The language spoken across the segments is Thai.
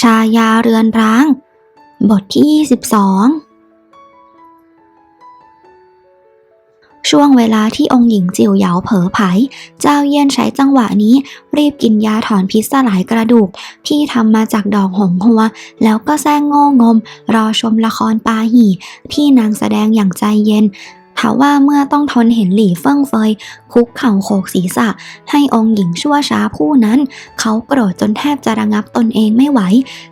ชายาเรือนร้าง บทที่ 22 ช่วงเวลาที่องค์หญิงจิ๋วเหยาเผลอไผเจ้าเยี่ยนใช้จังหวะนี้ รีบกินยาถอนพิษสลายกระดูก ที่ทำมาจากดอกหงหัว แล้วก็แซงโง่งม รอชมละครปาหี่ ที่นางแสดงอย่างใจเย็น ทว่าเมื่อต้องทนเห็นหลี่เฟิ่งเฟย คุกเข่าโขกศีรษะ ให้องค์หญิงชั่วช้าผู้นั้น เขาโกรธจนแทบจะระงับตนเองไม่ไหว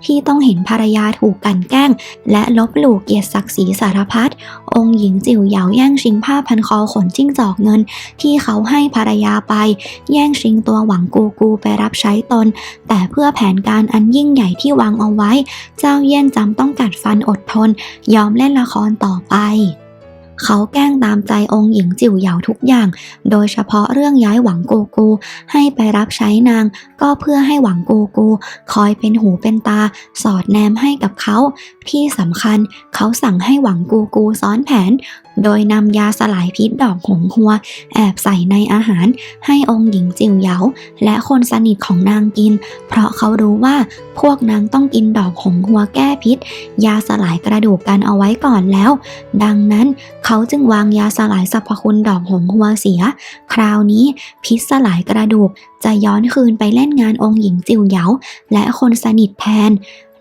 ที่ต้องเห็นภรรยาถูกกันแกล้ง และลบหลู่เกียรติศักดิ์ศรีสารพัดองค์หญิงจิ๋วเหยาแย่งชิงผ้าพันคอขนจิ้งจอกเงิน ที่เขาให้ภรรยาไป แย่งชิงตัวหวังกูกูไปรับใช้ตน แต่เพื่อแผนการอันยิ่งใหญ่ที่วางเอาไว้ เจ้าเยี่ยนจำต้องกัดฟันอดทน ยอมเล่นละครต่อไป เขาแกล้งตามใจองค์หญิงจิ๋วเหยาทุกอย่าง โดยเฉพาะเรื่องย้ายหวังโกโกู ให้ไปรับใช้นาง ก็เพื่อให้หวังโกโกู คอยเป็นหูเป็นตา สอดแนมให้กับเขา ที่สำคัญเขาสั่งให้หวังโกโกูซ้อนแผน โดยนำยาสลายพิษดอกหงหัว แอบใส่ในอาหาร ให้องค์หญิงจิ๋วเหยาและคนสนิทของนางกิน เพราะเขารู้ว่าพวกนางต้องกินดอกหงหัวแก้พิษ ยาสลายกระดูกกันเอาไว้ก่อนแล้ว ดังนั้นเขาจึงวางยาสลายสรรพคุณดอกหงหัวเสีย คราวนี้พิษสลายกระดูกจะย้อนคืนไปเล่นงานองค์หญิงจิ๋วเหยาและคนสนิทแทน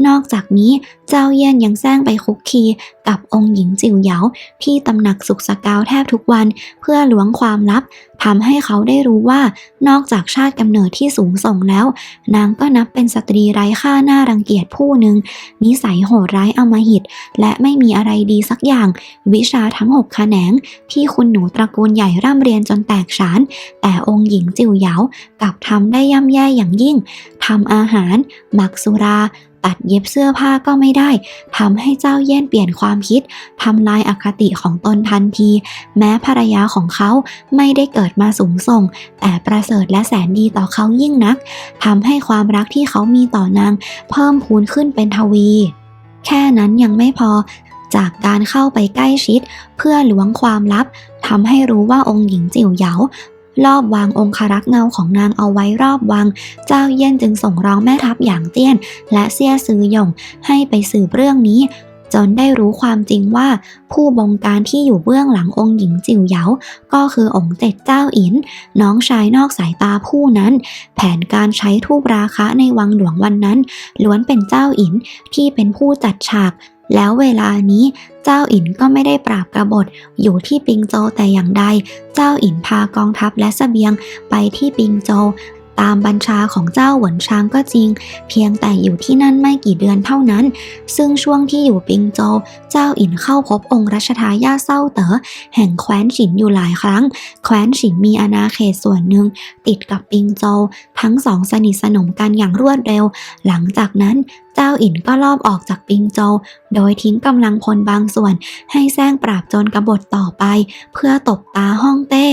นอกจากนี้เจ้าเยี่ยนยังแซงไปคุกคีกับองค์หญิงจิ๋วเหยาที่ตำหนักสุขสกาวแทบทุกวันเพื่อล้วงความลับทำให้เขาได้รู้ว่านอกจากชาติกำเนิดที่สูงส่งแล้ว นางก็นับเป็นสตรีไร้ค่าน่ารังเกียจผู้หนึ่งนิสัยโหดร้ายอมหิต และไม่มีอะไรดีสักอย่าง วิชาทั้งหกแขนง ที่คุณหนูตระกูลใหญ่ร่ำเรียนจนแตกฉาน แต่องค์หญิงจิ๋วเหยากลับทำได้ย่ำแย่อย่างยิ่งทำอาหาร หมักสุรา ตัดเย็บเสื้อผ้าก็ไม่ได้ทำให้เจ้าเย่นเปลี่ยนความคิดทำลายอคติของตนทันที แม้ภรรยาของเขาไม่ได้เกิดมาสูงส่ง แต่ประเสริฐและแสนดีต่อเขายิ่งนักทำให้ความรักที่เขามีต่อนาง เพิ่มพูนขึ้นเป็นทวี แค่นั้นยังไม่พอจากการเข้าไปใกล้ชิด เพื่อล้วงความลับทำให้รู้ว่าองค์หญิงจิ๋วเหยา รอบวางองครักษ์เงาของนางเอาไว้รอบวัง เจ้าเยี่ยนจึงส่งร้องแม่ทัพอย่างเตี้ยน และเซี่ยซือหยงให้ไปสืบเรื่องนี้จนได้รู้ความจริงว่า ผู้บงการที่อยู่เบื้องหลังองค์หญิงจิ๋วเหยา ก็คือองค์เจ็ดเจ้าอิน น้องชายนอกสายตาผู้นั้น แผนการใช้ทูปราคะในวังหลวงวันนั้น ล้วนเป็นเจ้าอินที่เป็นผู้จัดฉาก แล้วเวลานี้ เจ้าอินก็ไม่ได้ปราบกบฏอยู่ที่ปิงโจแต่อย่างใด เจ้าอินพากองทัพและเสบียงไปที่ปิงโจ ตามบัญชาของเจ้าหวนช้างก็จริง เพียงแต่อยู่ที่นั่นไม่กี่เดือนเท่านั้น ซึ่งช่วงที่อยู่ปิงโจวเจ้าอินเข้าพบองค์รัชทายาเศร้าเต๋อแห่งแคว้นฉินอยู่หลายครั้ง แคว้นฉินมีอาณาเขตส่วนหนึ่ง ติดกับปิงโจวทั้งสองสนิทสนมกันอย่างรวดเร็ว หลังจากนั้นเจ้าอินก็ลอบออกจากปิงโจวโดยทิ้งกำลังพลบางส่วน ให้แซงปราบโจรกบฏต่อไป เพื่อตบตาฮ่องเต้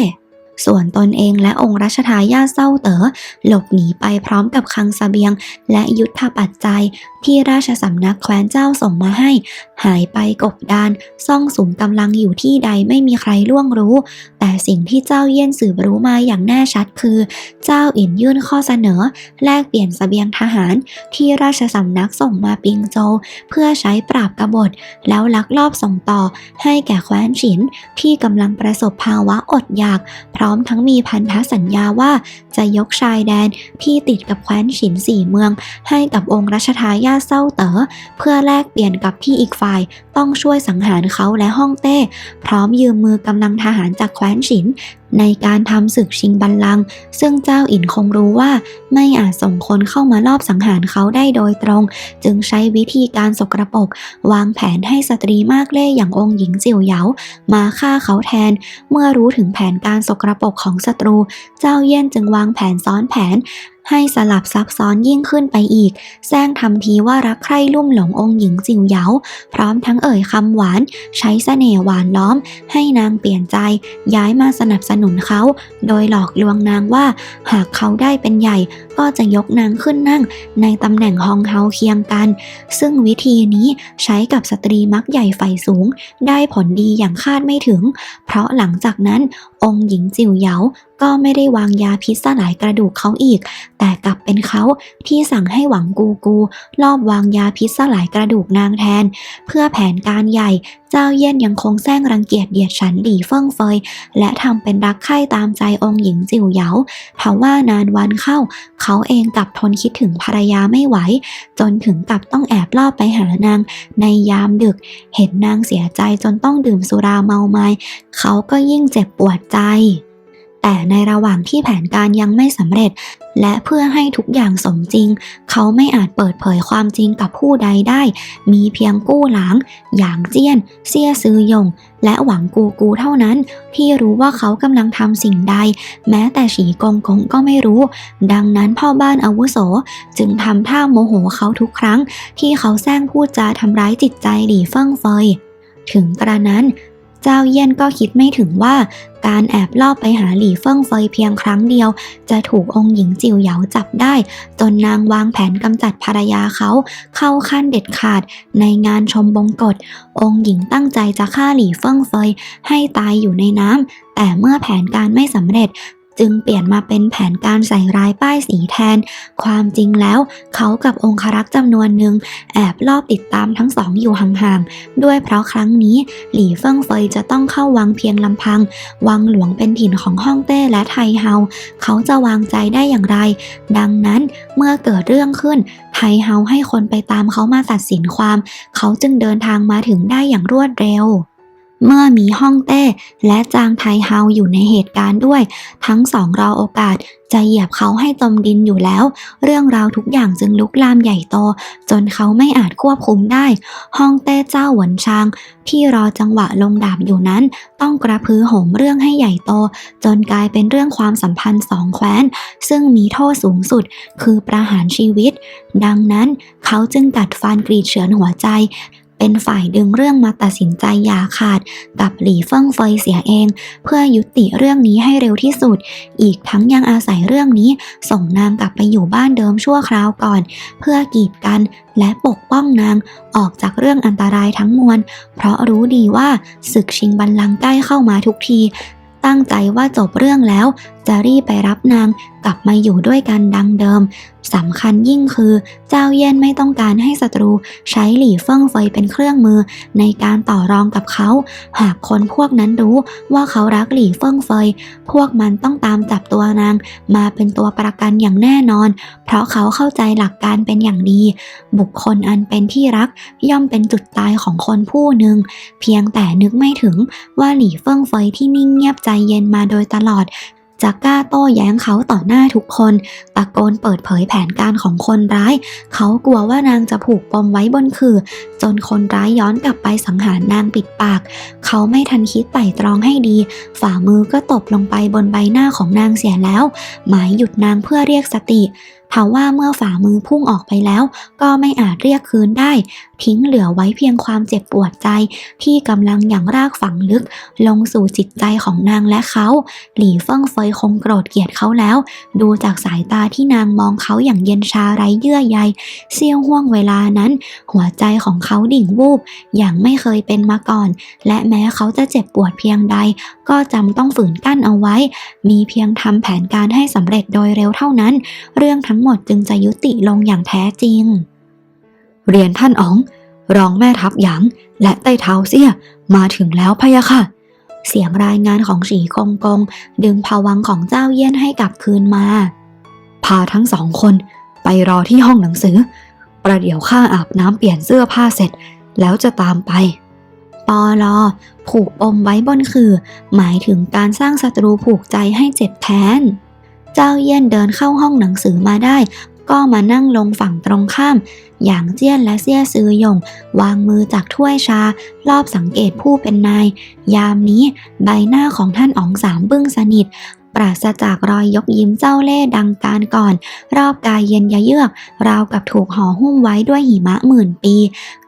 ส่วนตนเองและองค์รัชทายาทเศร้าเต๋อหลบหนีไปพร้อมกับคังเสบียง และยุทธปัจจัย ที่ราชสำนักแคว้นเจ้าส่งมาให้ หายไปกบดานซ่องสุมกำลังอยู่ที่ใดไม่มีใครล่วงรู้ แต่สิ่งที่เจ้าเยี่ยนสืบรู้มาอย่างแน่ชัดคือ เจ้าอินยื่นข้อเสนอ แลกเปลี่ยนเสบียงทหาร ที่ราชสำนักส่งมาปิงโจ เพื่อใช้ปราบกบฏ แล้วลักลอบส่งต่อให้แก่แคว้นฉินที่กำลังประสบภาวะอดอยากเพร้อมทั้งมีพันธสัญญาว่าจะยกชายแดนที่ติดกับแคว้นฉินสี่เมือง ให้กับองค์รัชทายาทเศร้าเต๋อเพื่อแลกเปลี่ยนกับที่อีกฝ่ายต้องช่วยสังหารเขาและฮ่องเต้ พร้อมยืมมือกำลังทหารจากแคว้นฉิน ในการทำศึกชิงบัลลังก์ซึ่งเจ้าอินคงรู้ว่าไม่อาจส่งคนเข้ามาลอบสังหารเขาได้โดยตรง จึงใช้วิธีการสกรปรกวางแผนให้สตรีมากเล่ยอย่างองค์หญิงจิ๋วเหยามาฆ่าเขาแทน เมื่อรู้ถึงแผนการสกรปรกของศัตรู เจ้าเยี่ยนจึงวางแผนซ้อนแผน ให้สลับซับซ้อนยิ่งขึ้นไปอีก แซงทำทีว่ารักใคร่ลุ่มหลงองค์หญิงจิ๋วเหยา พร้อมทั้งเอ่ยคำหวาน ใช้เสน่ห์หวานล้อม ให้นางเปลี่ยนใจ ย้ายมาสนับสนุนเขา โดยหลอกลวงนางว่า หากเขาได้เป็นใหญ่ก็จะยกนางขึ้นนั่งในตำแหน่งฮองเฮาเคียงกัน ซึ่งวิธีนี้ใช้กับสตรีมักใหญ่ไฟสูง ได้ผลดีอย่างคาดไม่ถึง เพราะหลังจากนั้นองค์หญิงจิ๋วเหยาก็ไม่ได้วางยาพิษสลายกระดูกเขาอีก แต่กลับเป็นเขาที่สั่งให้หวังกูกู ลอบวางยาพิษสลายกระดูกนางแทน เพื่อแผนการใหญ่ เจ้าเยี่ยนยังคงแซงรังเกียจเดียดฉันหลี่เฟิ่งเฟย และทำเป็นรักใคร่ตามใจองค์หญิงจิ๋วเหยาทว่านานวันเข้า เขาเองกลับทนคิดถึงภรรยาไม่ไหว จนถึงกับต้องแอบลอบไปหานาง ในยามดึก เห็นนางเสียใจจนต้องดื่มสุราเมาไมา้เขาก็ยิ่งเจ็บปวดใจ แต่ในระหว่างที่แผนการยังไม่สำเร็จ และเพื่อให้ทุกอย่างสมจริง เขาไม่อาจเปิดเผยความจริงกับผู้ใดได้ มีเพียงกู้หลาง หยางเจี้ยน เซี่ยซือหยง และหวังกูกูเท่านั้น ที่รู้ว่าเขากำลังทำสิ่งใด แม้แต่ฉีกงกงก็ไม่รู้ ดังนั้นพ่อบ้านอาวุโสจึงทำท่าโมโหเขาทุกครั้ง ที่เขาแซงพูดจาทำร้ายจิตใจหลี่เฟิ่งเฟยถึงกระนั้น เจ้าเยี่ยนก็คิดไม่ถึงว่าการแอบลอบไปหาหลี่เฟิ่งเฟยเพียงครั้งเดียว จะถูกองค์หญิงจิ๋วเหยาจับได้ จนนางวางแผนกำจัดภรรยาเขาเข้าขั้นเด็ดขาดในงานชมบงกฎองค์หญิงตั้งใจจะฆ่าหลี่เฟิ่งเฟยให้ตายอยู่ในน้ำแต่เมื่อแผนการไม่สำเร็จ จึงเปลี่ยนมาเป็นแผนการใส่ร้ายป้ายสีแทน ความจริงแล้วเขากับองครักษ์จำนวนหนึ่งแอบลอบติดตามทั้งสองอยู่ห่างๆ ด้วยเพราะครั้งนี้หลี่เฟิงเฟยจะต้องเข้าวังเพียงลำพัง วังหลวงเป็นถิ่นของฮ่องเต้และไทเฮา เขาจะวางใจได้อย่างไร ดังนั้นเมื่อเกิดเรื่องขึ้น ไทเฮาให้คนไปตามเขามาตัดสินความ เขาจึงเดินทางมาถึงได้อย่างรวดเร็ว เมื่อมีฮ่องเต้และจางไทเฮาอยู่ในเหตุการณ์ด้วย ทั้งสองรอโอกาสจะเหยียบเขาให้จมดินอยู่แล้ว เรื่องราวทุกอย่างจึงลุกลามใหญ่โต จนเขาไม่อาจควบคุมได้ ฮ่องเต้เจ้าหวนชาง ที่รอจังหวะลงดาบอยู่นั้น ต้องกระพือโหมเรื่องให้ใหญ่โต จนกลายเป็นเรื่องความสัมพันธ์สองแคว้น ซึ่งมีโทษสูงสุด คือประหารชีวิต ดังนั้นเขาจึงกัดฟันกรีดเฉือนหัวใจ เป็นฝ่ายดึงเรื่องมาตัดสินใจอย่าขาด กับหลี่เฟิ่งเฟยเสียเอง เพื่อยุติเรื่องนี้ให้เร็วที่สุด อีกทั้งยังอาศัยเรื่องนี้ ส่งนางกลับไปอยู่บ้านเดิมชั่วคราวก่อน เพื่อกีดกันและปกป้องนางออกจากเรื่องอันตรายทั้งมวล เพราะรู้ดีว่าศึกชิงบัลลังก์ใกล้เข้ามาทุกที ตั้งใจว่าจบเรื่องแล้ว จะรีบไปรับนางกลับมาอยู่ด้วยกันดังเดิมสำคัญยิ่งคือเจ้าเยี่ยนไม่ต้องการให้ศัตรูใช้หลี่เฟิ่งเฟยเป็นเครื่องมือในการต่อรองกับเขา หากคนพวกนั้นรู้ว่าเขารักหลี่เฟิ่งเฟย พวกมันต้องตามจับตัวนางมาเป็นตัวประกันอย่างแน่นอน เพราะเขาเข้าใจหลักการเป็นอย่างดี บุคคลอันเป็นที่รักย่อมเป็นจุดตายของคนผู้หนึ่ง เพียงแต่นึกไม่ถึงว่าหลี่เฟิ่งเฟยที่นิ่งเงียบใจเย็นมาโดยตลอด จะกล้าโต้แย้งเขาต่อหน้าทุกคน ตะโกนเปิดเผยแผนการของคนร้าย เขากลัวว่านางจะผูกปมไว้บนคือ จนคนร้ายย้อนกลับไปสังหารนางปิดปาก เขาไม่ทันคิดไต่ตรองให้ดี ฝ่ามือก็ตบลงไปบนใบหน้าของนางเสียแล้ว หมายหยุดนางเพื่อเรียกสติ ทว่าเมื่อฝ่ามือพุ่งออกไปแล้ว ก็ไม่อาจเรียกคืนได้ ทิ้งเหลือไว้เพียงความเจ็บปวดใจ ที่กำลังอย่างรากฝังลึก ลงสู่จิตใจของนางและเขา หลี่เฟิ่งเฟยคงโกรธเกลียดเขาแล้ว ดูจากสายตาที่นางมองเขาอย่างเย็นชาไร้เยื่อใยเสี้ยวห่วงเวลานั้น หัวใจของเขาดิ่งวูบ อย่างไม่เคยเป็นมาก่อน และแม้เขาจะเจ็บปวดเพียงใด ก็จำต้องฝืนกั้นเอาไว้ มีเพียงทำแผนการให้สำเร็จโดยเร็วเท่านั้น เรื่องทั้งหมดจึงจะยุติลงอย่างแท้จริง เรียนท่านอ๋อง รองแม่ทัพหยางและไต้เท้าเสี้ยมาถึงแล้วพะยะค่ะ เสียงรายงานของฉีกงกง ดึงภวังของเจ้าเยี่ยนให้กลับคืนมา พาทั้งสองคนไปรอที่ห้องหนังสือ ประเดี๋ยวข้าอาบน้ำเปลี่ยนเสื้อผ้าเสร็จ แล้วจะตามไปปอลอผูกปมไว้บนคือ หมายถึงการสร้างศัตรูผูกใจให้เจ็บแทน เจ้าเยี่ยนเดินเข้าห้องหนังสือมาได้ ก็มานั่งลงฝั่งตรงข้าม อย่างเจี้ยนและเซี่ยซือหยง วางมือจากถ้วยชา รอบสังเกตผู้เป็นนาย ยามนี้ใบหน้าของท่านอ๋องสามบึ้งสนิท ปราศจากรอยยกยิ้มเจ้าเล่ห์ดังการก่อน รอบกายเย็นยะเยือก ราวกับถูกห่อหุ้มไว้ด้วยหิมะหมื่นปี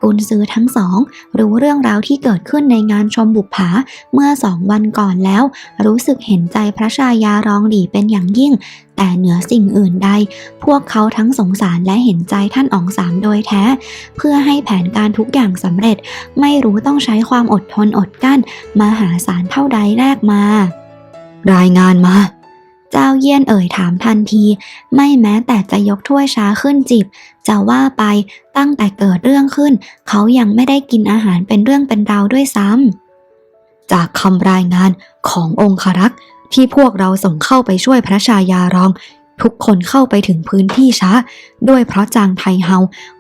กุนซือทั้งสอง รู้เรื่องราวที่เกิดขึ้นในงานชมบุปผาเมื่อสองวันก่อนแล้ว รู้สึกเห็นใจพระชายารองหลีเป็นอย่างยิ่ง แต่เหนือสิ่งอื่นใด พวกเขาทั้งสงสารและเห็นใจท่านอ๋องสามโดยแท้ เพื่อให้แผนการทุกอย่างสำเร็จ ไม่รู้ต้องใช้ความอดทนอดกลั้นมหาศาลเท่าใดแรกมา รายงานมา เจ้าเยี่ยนเอ่ยถามทันที ไม่แม้แต่จะยกถ้วยช้าขึ้นจิบ จะว่าไปตั้งแต่เกิดเรื่องขึ้น เขายังไม่ได้กินอาหารเป็นเรื่องเป็นราวด้วยซ้ำจากคำรายงานขององครักษ์ที่พวกเราส่งเข้าไปช่วยพระชายารอง ทุกคนเข้าไปถึงพื้นที่ช้า ด้วยเพราะจางไทเฮา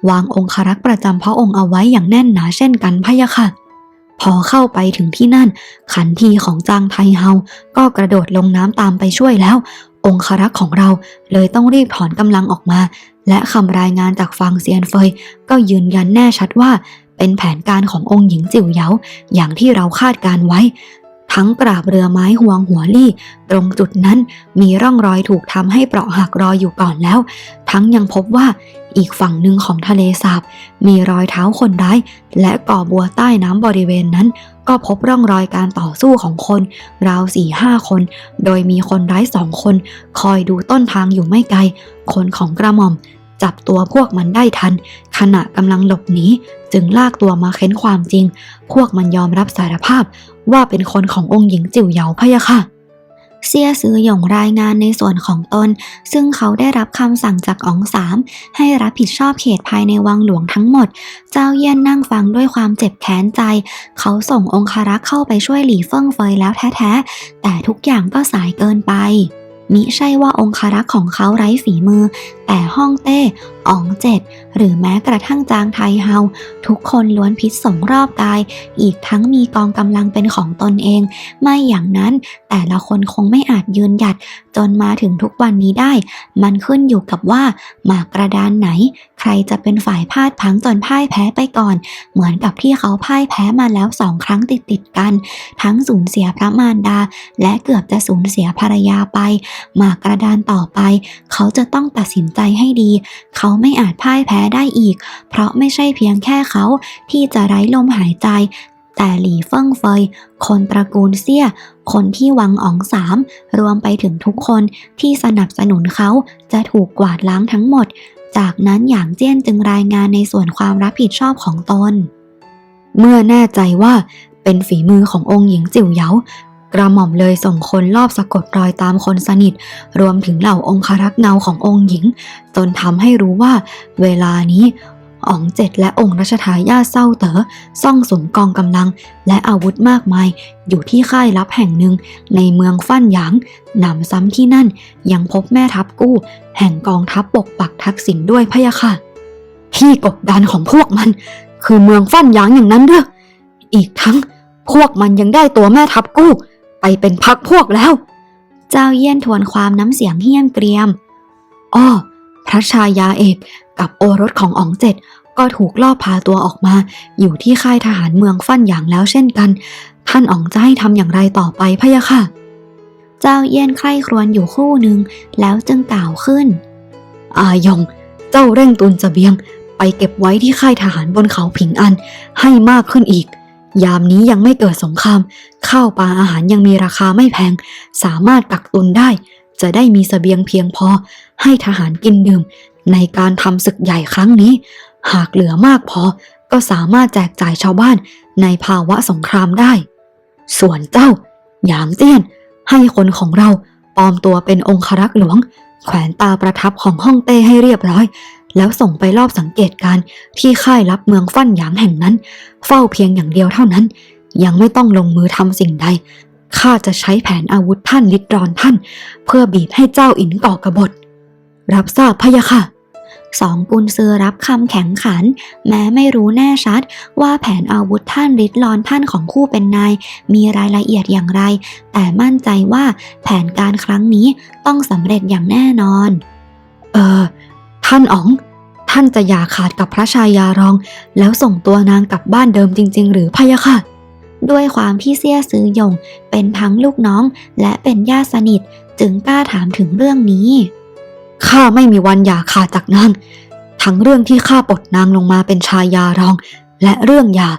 วางองครักษ์ประจำพระองค์เอาไว้อย่างแน่นหนาเช่นกันพะยะค่ะ พอเข้าไปถึงที่นั่น ขันทีของจางไทเฮา ก็กระโดดลงน้ำตามไปช่วยแล้ว องครักษ์ของเราเลยต้องรีบถอนกำลังออกมา และคำรายงานจากฟางเซียนเฟย ก็ยืนยันแน่ชัดว่า เป็นแผนการขององค์หญิงจิ๋วเหยาอย่างที่เราคาดการไว้ ทั้งกราบเรือไม้ห่วงหัวลี่ ตรงจุดนั้นมีร่องรอยถูกทำให้เปราะหักรอยอยู่ก่อนแล้ว ทั้งยังพบว่าอีกฝั่งหนึ่งของทะเลสาบ มีรอยเท้าคนร้าย และก่อบัวใต้น้ำบริเวณนั้น ก็พบร่องรอยการต่อสู้ของคน ราวสี่ห้าคน โดยมีคนร้ายสองคน คอยดูต้นทางอยู่ไม่ไกล คนของกระหม่อม จับตัวพวกมันได้ทัน ขณะกำลังหลบหนีจึงลากตัวมาเค้นความจริง พวกมันยอมรับสารภาพ ว่าเป็นคนขององค์หญิงจิ๋วเหยาพะยะค่ะเซียซือหยงรายงานในส่วนของตน ซึ่งเขาได้รับคำสั่งจากอ๋องสามให้รับผิดชอบเขตภายในวังหลวงทั้งหมด เจ้าเยี่ยนนั่งฟังด้วยความเจ็บแค้นใจ เขาส่งองคารักษ์เข้าไปช่วยหลี่เฟิ่งเฟยแล้วแท้ๆ แต่ทุกอย่างก็สายเกินไป มิใช่ว่าองคารักษ์ของเขาไร้ฝีมือ แต่ฮ่องเต้ อ๋องเจ็ดหรือแม้กระทั่งจางไทเฮา ทุกคนล้วนพิษสงรอบกาย อีกทั้งมีกองกำลังเป็นของตนเอง ไม่อย่างนั้นแต่ละคนคงไม่อาจยืนหยัด จนมาถึงทุกวันนี้ได้ มันขึ้นอยู่กับว่า หมากกระดานไหน ใครจะเป็นฝ่ายพลาดพังจนพ่ายแพ้ไปก่อน เหมือนกับที่เขาพ่ายแพ้มาแล้วสองครั้งติดติดกัน ทั้งสูญเสียพระมารดา และเกือบจะสูญเสียภรรยาไป หมากกระดานต่อไป เขาจะต้องตัดสินใจให้ดี เขาไม่อาจพ่ายแพ้ได้อีก เพราะไม่ใช่เพียงแค่เขาที่จะไร้ลมหายใจ แต่หลี่เฟิ่งเฟย คนตระกูลเซี่ย คนที่หวังอ๋องสาม รวมไปถึงทุกคนที่สนับสนุนเขาจะถูกกวาดล้างทั้งหมด จากนั้นหยางเจี้ยนจึงรายงานในส่วนความรับผิดชอบของตน เมื่อแน่ใจว่าเป็นฝีมือขององค์หญิงจิ๋วเหยา กระหม่อมเลยส่งคนลอบสะกดรอยตามคนสนิท รวมถึงเหล่าองครักษ์เงาขององค์หญิง จนทำให้รู้ว่า เวลานี้อ๋องเจ็ดและองค์รัชทายาทเศร้าเต๋อซ่องสมกองกำลัง และอาวุธมากมาย อยู่ที่ค่ายลับแห่งหนึ่ง ในเมืองฟั่นหยางหนำซ้ำที่นั่นยังพบแม่ทัพกู้ แห่งกองทัพปกปักทักษิณด้วยพะยะค่ะ ที่กบดานของพวกมัน คือเมืองฟั่นหยางอย่างนั้นเด้ออีกทั้งพวกมันยังได้ตัวแม่ทัพกู้ ไปเป็นพักพวกแล้ว เจ้าเยี่ยนทวนความน้ำเสียงเฮี้ยมเกรียม อ้อ พระชายาเอกกับโอรสของอ๋องเจ็ดก็ถูกลอบพาตัวออกมา อยู่ที่ค่ายทหารเมืองฟั่นหยางแล้วเช่นกัน ท่านอ๋องจะให้ทำอย่างไรต่อไปพะยะค่ะ เจ้าเยี่ยนใคร่ครวญอยู่คู่หนึ่งแล้วจึงกล่าวขึ้น อายองเจ้าเร่งตุนเสบียง ไปเก็บไว้ที่ค่ายทหารบนเขาผิงอันให้มากขึ้นอีก ยามนี้ยังไม่เกิดสงคราม ข้าวปลาอาหารยังมีราคาไม่แพง สามารถกักตุนได้ จะได้มีเสบียงเพียงพอ ให้ทหารกินดื่ม ในการทำศึกใหญ่ครั้งนี้ หากเหลือมากพอ ก็สามารถแจกจ่ายชาวบ้านในภาวะสงครามได้ ส่วนเจ้า ยางเจี้ยน ให้คนของเราปลอมตัวเป็นองครักษ์หลวง แขวนตาประทับของฮ่องเต้ให้เรียบร้อย แล้วส่งไปรอบสังเกตการที่ค่ายรับเมืองฟั่นหยางแห่งนั้น เฝ้าเพียงอย่างเดียวเท่านั้น ยังไม่ต้องลงมือทำสิ่งใดข้าจะใช้แผนอาวุธท่านลิดรอนท่าน เพื่อบีบให้เจ้าอินก่อกระบฏ รับทราบพะยะค่ะสองกุนซือรับคำแข็งขัน แม้ไม่รู้แน่ชัด ว่าแผนอาวุธท่านริดลอนท่านของคู่เป็นนาย มีรายละเอียดอย่างไร แต่มั่นใจว่าแผนการครั้งนี้ต้องสำเร็จอย่างแน่นอนานอ๋อง ท่านจะอย่าขาดกับพระชายารอง แล้วส่งตัวนางกลับบ้านเดิมจริง ๆ หรือพะยะค่ะด้วยความที่เซี่ยซื้อหยงเป็นทั้งลูกน้องและเป็นญาติสนิทจึงกล้าถามถึงเรื่องนี้ ข้าไม่มีวันอย่าขาดจากนางทั้งเรื่องที่ข้าปลดนางลงมาเป็นชายารอง และเรื่องยา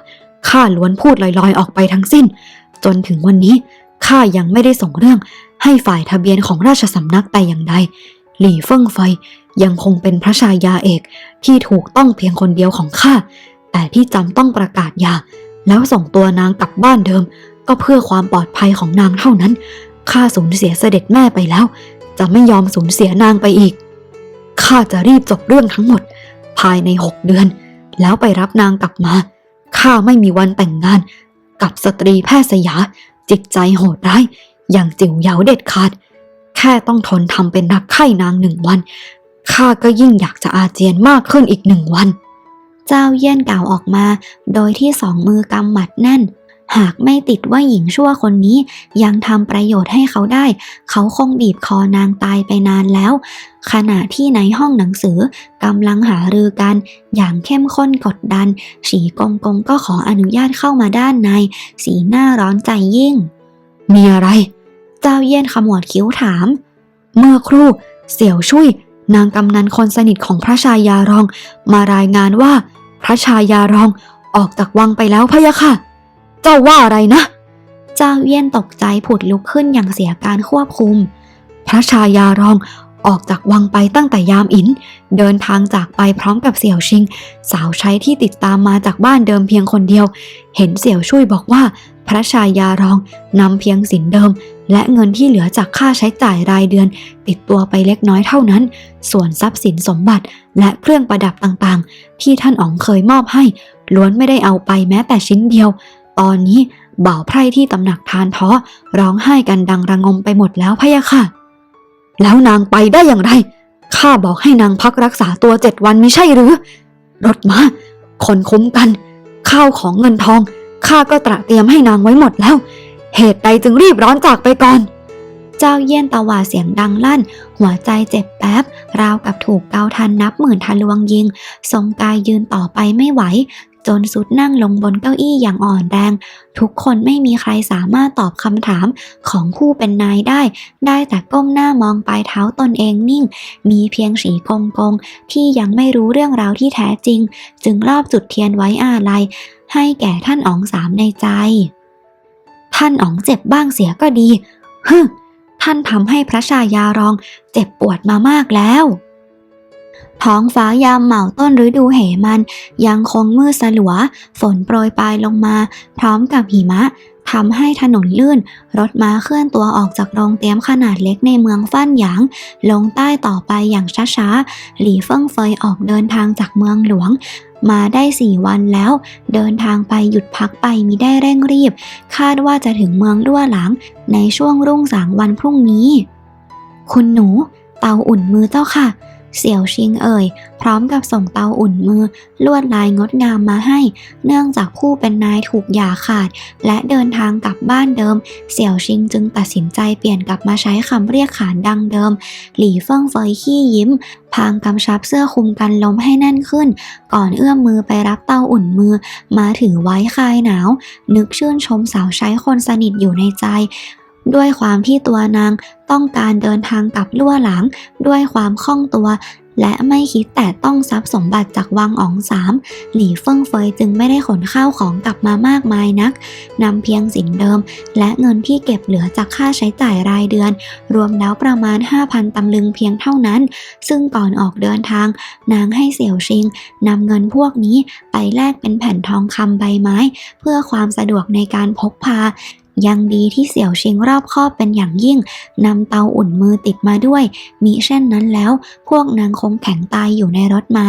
ข้าล้วนพูดลอยๆออกไปทั้งสิ้น จนถึงวันนี้ข้ายังไม่ได้ส่งเรื่องให้ฝ่ายทะเบียนของราชสำนักแต่อย่างใด หลี่เฟิ่งไฟ ยังคงเป็นพระชายาเอกที่ถูกต้องเพียงคนเดียวของข้า แต่ที่จำต้องประกาศยา แล้วส่งตัวนางกลับบ้านเดิม ก็เพื่อความปลอดภัยของนางเท่านั้น ข้าสูญเสียเสด็จแม่ไปแล้ว จะไม่ยอมสูญเสียนางไปอีก ข้าจะรีบจบเรื่องทั้งหมด ภายในหกเดือน แล้วไปรับนางกลับมา ข้าไม่มีวันแต่งงาน กับสตรีแพทย์สยา จิตใจโหดร้าย อย่างจิ๋วเหยาเด็ดขาดแค่ต้องทนทำเป็นรักใคร่นางหนึ่งวัน ข้าก็ยิ่งอยากจะอาเจียนมากขึ้นอีกหนึ่งวัน เจ้าเยี่ยนกล่าวออกมา โดยที่สองมือกำหมัดแน่น หากไม่ติดว่าหญิงชั่วคนนี้ยังทำประโยชน์ให้เขาได้ เขาคงบีบคอนางตายไปนานแล้ว ขณะที่ในห้องหนังสือกำลังหารือกัน อย่างเข้มข้นกดดันฉีกงกงก็ขออนุญาตเข้ามาด้านใน สีหน้าร้อนใจยิ่ง มีอะไร เจ้าเยี่ยนขมวดคิ้วถาม เมื่อครู่เสี่ยวชุย นางกำนันคนสนิทของพระชายารอง มารายงานว่า พระชายารองออกจากวังไปแล้วพะยะค่ะ เจ้าว่าอะไรนะ เจ้าเยี่ยนตกใจผุดลุกขึ้นอย่างเสียการควบคุม พระชายารองออกจากวังไปตั้งแต่ยามอิน เดินทางจากไปพร้อมกับเสี่ยวชิง สาวใช้ที่ติดตามมาจากบ้านเดิมเพียงคนเดียว เห็นเสี่ยวช่วยบอกว่า พระชายารองนำเพียงสินเดิม และเงินที่เหลือจากค่าใช้จ่ายรายเดือน ติดตัวไปเล็กน้อยเท่านั้น ส่วนทรัพย์สินสมบัติและเครื่องประดับต่างๆ ที่ท่านอ๋องเคยมอบให้ ล้วนไม่ได้เอาไปแม้แต่ชิ้นเดียว ตอนนี้บ่าวไพร่ที่ตำหนักทานท้อร้องไห้กันดังระงมไปหมดแล้วพะยะค่ะ แล้วนางไปได้อย่างไรข้าบอกให้นางพักรักษาตัวเจ็ดวันไม่ใช่หรือ รถมา คนคุ้มกัน ข้าวของเงินทองข้าก็ตระเตรียมให้นางไว้หมดแล้ว เหตุใดจึงรีบร้อนจากไปก่อน เจ้าเยี่ยนตะวาเสียงดังลั่น หัวใจเจ็บแป๊บ ราวกับถูกเกาทันนับหมื่นทะลวงยิง ทรงกายยืนต่อไปไม่ไหว จนสุดนั่งลงบนเก้าอี้อย่างอ่อนแรง ทุกคนไม่มีใครสามารถตอบคำถามของผู้เป็นนายได้ ได้แต่ก้มหน้ามองปลายเท้าตนเองนิ่ง มีเพียงสีกงกงที่ยังไม่รู้เรื่องราวที่แท้จริง จึงรอบจุดเทียนไว้อาลัยให้แก่ท่านอ๋องสามในใจ ท่านอ๋องเจ็บบ้างเสียก็ดีฮึท่านทำให้พระชายารองเจ็บปวดมามากแล้ว ท้องฟ้ายามเหมาต้นฤดูเหมัน ยังคงมืดสลัว ฝนโปรยปลายลงมา พร้อมกับหิมะทำให้ถนนลื่น รถม้าเคลื่อนตัวออกจากโรงเตรียมขนาดเล็กในเมืองฟั่นหยาง ลงใต้ต่อไปอย่างช้าๆ หลี่เฟิงเฟยออกเดินทางจากเมืองหลวง มาได้สี่วันแล้ว เดินทางไปหยุดพักไปมิได้เร่งรีบ คาดว่าจะถึงเมืองด้วหลัง ในช่วงรุ่งสางวันพรุ่งนี้ คุณหนู เตาอุ่นมือเจ้าค่ะ เสี่ยวชิงเอ่ย พร้อมกับส่งเตาอุ่นมือ ลวดลายงดงามมาให้ เนื่องจากผู้เป็นนายถูกหย่าขาด และเดินทางกลับบ้านเดิม เสี่ยวชิงจึงตัดสินใจเปลี่ยนกลับมาใช้คำเรียกขานดังเดิม หลี่เฟิ่งเฟยขี้ยิ้ม พางกำชับเสื้อคลุมกันลมให้แน่นขึ้น ก่อนเอื้อมมือไปรับเตาอุ่นมือ มาถือไว้คลายหนาว นึกชื่นชมสาวใช้คนสนิทอยู่ในใจ ด้วยความที่ตัวนางต้องการเดินทางกลับลั่วหลัง ด้วยความคล่องตัว และไม่คิดแต่ต้องทรัพย์สมบัติจากวังอ๋องสามหลี่เฟิ่งเฟยจึงไม่ได้ขนข้าวของกลับมามากมายนักนำเพียงสินเดิม และเงินที่เก็บเหลือจากค่าใช้จ่ายรายเดือน รวมแล้วประมาณ 5,000ตำลึงเพียงเท่านั้น ซึ่งก่อนออกเดินทาง นางให้เสี่ยวชิงนำเงินพวกนี้ไปแลกเป็นแผ่นทองคำใบไม้ เพื่อความสะดวกในการพกพา ยังดีที่เสี่ยวชิงรอบคอบเป็นอย่างยิ่งนำเตาอุ่นมือติดมาด้วย มิเช่นนั้นแล้ว พวกนางคงแข็งตายอยู่ในรถม้า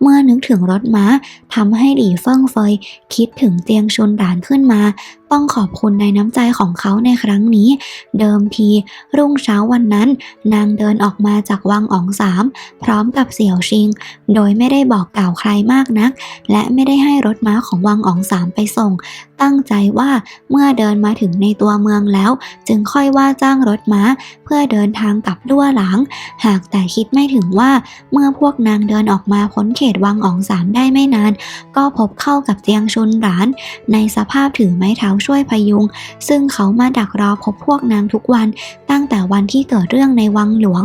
เมื่อนึกถึงรถม้าทำให้หลี่เฟิ่งเฟยคิดถึงเตียงชนด่านขึ้นมา ต้องขอบคุณในน้ำใจของเขาในครั้งนี้ เดิมที รุ่งเช้าวันนั้น นางเดินออกมาจากวังอ๋องสาม พร้อมกับเสี่ยวชิง โดยไม่ได้บอกกล่าวใครมากนัก และไม่ได้ให้รถม้าของวังอ๋องสามไปส่ง ตั้งใจว่าเมื่อเดินมาถึงในตัวเมืองแล้ว จึงค่อยว่าจ้างรถม้า พื่อเดินทางกลับลั่วหลัง หากแต่คิดไม่ถึงว่าเมื่อพวกนางเดินออกมาพ้นเขตวังอองสามได้ไม่นาน ก็พบเข้ากับเจียงชุนหลาน ในสภาพถือไม้เท้าช่วยพยุง ซึ่งเขามาดักรอพบพวกนางทุกวันตั้งแต่วันที่เกิดเรื่องในวังหลวง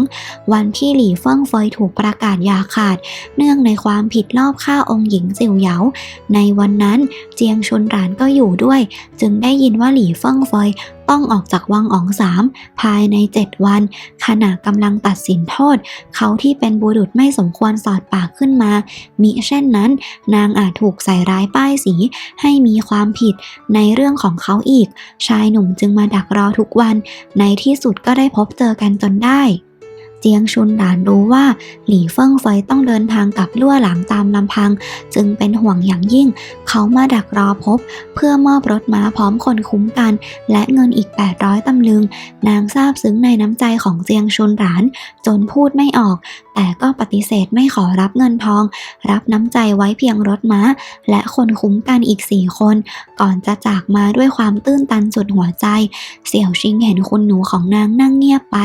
วันที่หลี่เฟิ่งเฟยถูกประกาศยาขาด เนื่องในความผิดรอบฆ่าองค์หญิงจิ๋วเหยา ในวันนั้นเจียงชุนหลานก็อยู่ด้วย จึงได้ยินว่าหลี่เฟิ่งเฟยต้องออกจากวังอ๋องสามภายในเจ็ดวัน ขณะกำลังตัดสินโทษ เขาที่เป็นบุรุษไม่สมควรสอดปากขึ้นมา มิเช่นนั้น นางอาจถูกใส่ร้ายป้ายสีให้มีความผิดในเรื่องของเขาอีก ชายหนุ่มจึงมาดักรอทุกวัน ในที่สุดก็ได้พบเจอกันจนได้ เจียงชุนหลานรู้ว่าหลี่เฟิ่งเฟยต้องเดินทางกลับลั่วหลังตามลำพัง จึงเป็นห่วงอย่างยิ่ง เขามาดักรอพบ เพื่อมอบรถม้าพร้อมคนคุ้มกัน และเงินอีก 800ตำลึง นางซาบซึ้งในน้ำใจของเจียงชุนหลาน จนพูดไม่ออก แต่ก็ปฏิเสธไม่ขอรับเงินทอง รับน้ำใจไว้เพียงรถม้า และคนคุ้มกันอีกสี่คน ก่อนจะจากมาด้วยความตื้นตันสุดหัวใจ เสี่ยวชิงเห็นคุณหนูของนางนั่งเงียบไป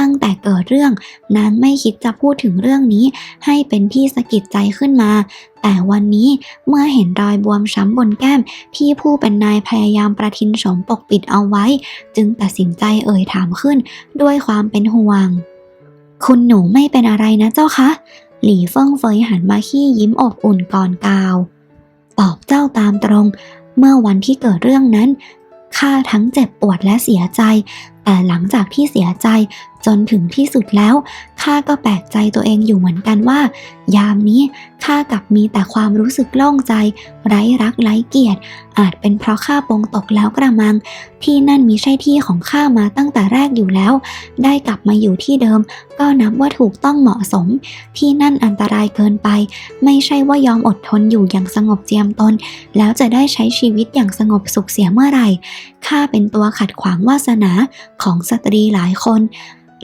ตั้งแต่เกิดเรื่อง นางไม่คิดจะพูดถึงเรื่องนี้ ให้เป็นที่สะกิดใจขึ้นมาแต่วันนี้เมื่อเห็นรอยบวมช้ำบนแก้ม ที่ผู้เป็นนายพยายามประทินโฉมปกปิดเอาไว้ จึงตัดสินใจเอ่ยถามขึ้นด้วยความเป็นห่วง คุณหนูไม่เป็นอะไรนะเจ้าคะ หลี่เฟิ่งเฟยหันมาขี้ยิ้มอบอุ่นก่อนกล่าว ตอบเจ้าตามตรง เมื่อวันที่เกิดเรื่องนั้นข้าทั้งเจ็บปวดและเสียใจ แต่หลังจากที่เสียใจ จนถึงที่สุดแล้วข้าก็แปลกใจตัวเองอยู่เหมือนกันว่า ยามนี้ข้ากับมีแต่ความรู้สึกโล่งใจ ไร้รักไร้เกียรติ อาจเป็นเพราะข้าปงตกแล้วกระมัง ที่นั่นมีใช่ที่ของข้ามาตั้งแต่แรกอยู่แล้ว ได้กลับมาอยู่ที่เดิม ก็นับว่าถูกต้องเหมาะสม ที่นั่นอันตรายเกินไป ไม่ใช่ว่ายอมอดทนอยู่อย่างสงบเจียมตน แล้วจะได้ใช้ชีวิตอย่างสงบสุขเสียเมื่อไหร่ข้าเป็นตัวขัดขวางวาสนาของสตรีหลายคน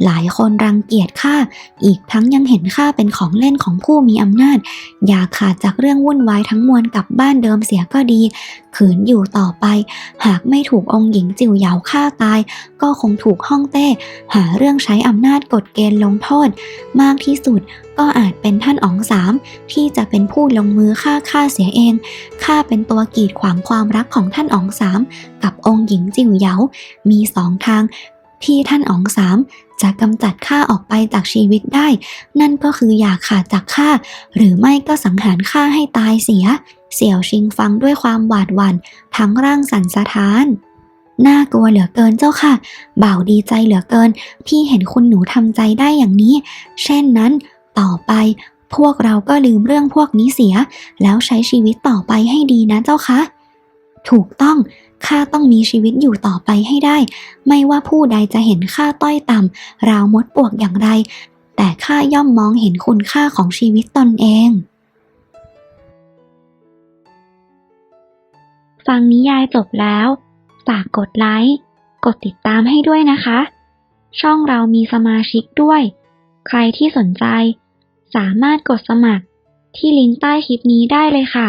หลายคนรังเกียจข้า อีกทั้งยังเห็นข้าเป็นของเล่นของผู้มีอำนาจ อย่าขาดจากเรื่องวุ่นวายทั้งมวลกลับบ้านเดิมเสียก็ดี ขืนอยู่ต่อไป หากไม่ถูกองค์หญิงจิ๋วเหยาฆ่าตาย ก็คงถูกห้องเต้ หาเรื่องใช้อำนาจกฎเกณฑ์ลงโทษ มากที่สุดก็อาจเป็นท่านอ๋องสามที่จะเป็นผู้ลงมือฆ่าข้าเสียเองข้าเป็นตัวกีดขวางความรักของท่านอ๋องสามกับองค์หญิงจิ๋วเหยา มีสองทาง ที่ท่านอ๋องสามจะกำจัดข้าออกไปจากชีวิตได้ นั่นก็คืออย่าขาดจากข้าหรือไม่ก็สังหารข้าให้ตายเสีย เสี่ยวชิงฟังด้วยความหวาดหวั่นทั้งร่างสั่นสะท้านน่ากลัวเหลือเกินเจ้าค่ะ บ่าวดีใจเหลือเกินที่เห็นคุณหนูทำใจได้อย่างนี้ เช่นนั้น ต่อไป พวกเราก็ลืมเรื่องพวกนี้เสีย แล้วใช้ชีวิตต่อไปให้ดีนะเจ้าคะ ถูกต้อง ข้าต้องมีชีวิตอยู่ต่อไปให้ได้ ไม่ว่าผู้ใดจะเห็นข้าต้อยต่ำราวมดปวกอย่างไร แต่ข้าย่อมมองเห็นคุณค่าของชีวิตตนเอง ฟังนิยายจบแล้วฝากกดไลค์ กดติดตามให้ด้วยนะคะ ช่องเรามีสมาชิกด้วย ใครที่สนใจ สามารถกดสมัครที่ลิงก์ใต้คลิปนี้ได้เลยค่ะ